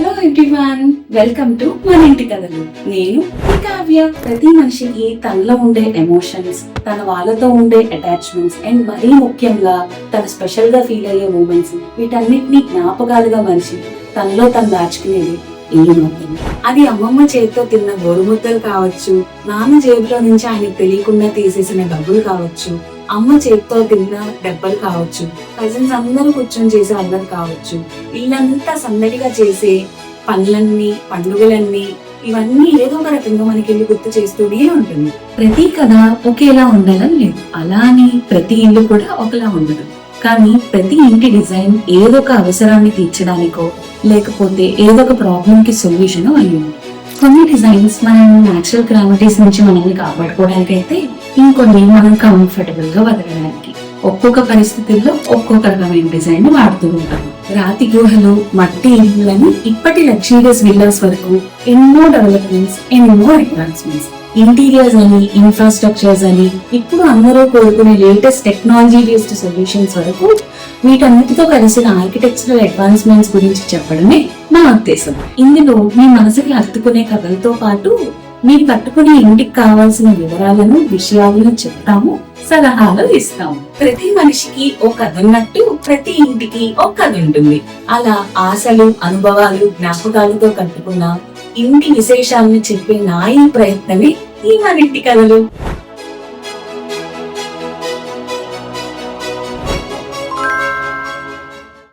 Hello everyone welcome to మన ఇంటి కథలు. నేను కావ్య ప్రతి మనిషికి తనలో ఉండే ఎమోషన్స్ తన వాళ్ళతో ఉండే అటాచ్మెంట్స్ అండ్ మరీ ముఖ్యంగా తన స్పెషల్గా ఫీల్ అయ్యే మూమెంట్స్ వీటన్నిటిని జ్ఞాపకాలుగా మనిషి తనలో తను దాచుకునేది అది అమ్మమ్మ చేతితో తిన్న గోరుముద్దలు కావచ్చు నాన్న జేబులో నుంచి ఆయనకు తెలియకుండా తీసేసిన డబ్బులు కావచ్చు అమ్మ చేతితో తిన్న దెబ్బలు కావచ్చు కజిన్స్ అందరూ కూర్చొని చేసే అల్లరి కావచ్చు ఇల్లంతా సందడిగా చేసే పనులన్నీ పండుగలన్నీ ఇవన్నీ ఏదో ఒక రకంగా మనకి వెళ్ళి గుర్తు చేస్తూనే ఉంటుంది. ప్రతి కథ ఒకేలా ఉండాలని లేదు. అలా అని ప్రతి ఇల్లు కూడా ఒకలా ఉండదు. కానీ ప్రతి ఇంటి డిజైన్ ఏదో ఒక అవసరాన్ని తీర్చడానికో లేకపోతే ఏదో ఒక ప్రాబ్లం కి సొల్యూషన్ అయ్యింది. కొన్ని డిజైన్స్ మనం నేచురల్ క్లామిటీస్ నుంచి మనల్ని కాపాడుకోవడానికైతే ఇంకొన్ని మనం కంఫర్టబుల్గా వదలడానికి. ఒక్కొక్క పరిస్థితుల్లో ఒక్కొక్క రకమైన డిజైన్ వాడుతూ ఉంటాము రాతి గుహలు మట్టి ఇళ్ళని ఇప్పటి లగ్జరీస్ విల్లాస్ వరకు ఎన్నో డెవలప్మెంట్స్ ఎన్నో అడ్వాన్స్మెంట్స్ ఇంటీరియర్స్ అని ఇన్ఫ్రాస్ట్రక్చర్స్ అని ఇప్పుడు అందరూ కోరుకునే లేటెస్ట్ టెక్నాలజీ బేస్డ్ సొల్యూషన్స్ వరకు వీటన్నిటితో కలిసిన ఆర్కిటెక్చరల్ అడ్వాన్స్మెంట్స్ గురించి చెప్పడమే నా ఉద్దేశం. ఇందులో మీ మనసుకి హత్తుకునే కథలతో పాటు మీరు కట్టుకునే ఇంటికి కావాల్సిన వివరాలను విషయాలను చెప్తాము సలహాలు ఇస్తాము. ప్రతి మనిషికి ఒక కథ ఉన్నట్టు ప్రతి ఇంటికి ఒక కథ ఉంటుంది అలా ఆశలు అనుభవాలు జ్ఞాపకాలతో కట్టుకున్న ఇంటి విశేషాలను చెప్పే నా ఈ ప్రయత్నమే ఈ మనింటి కథలు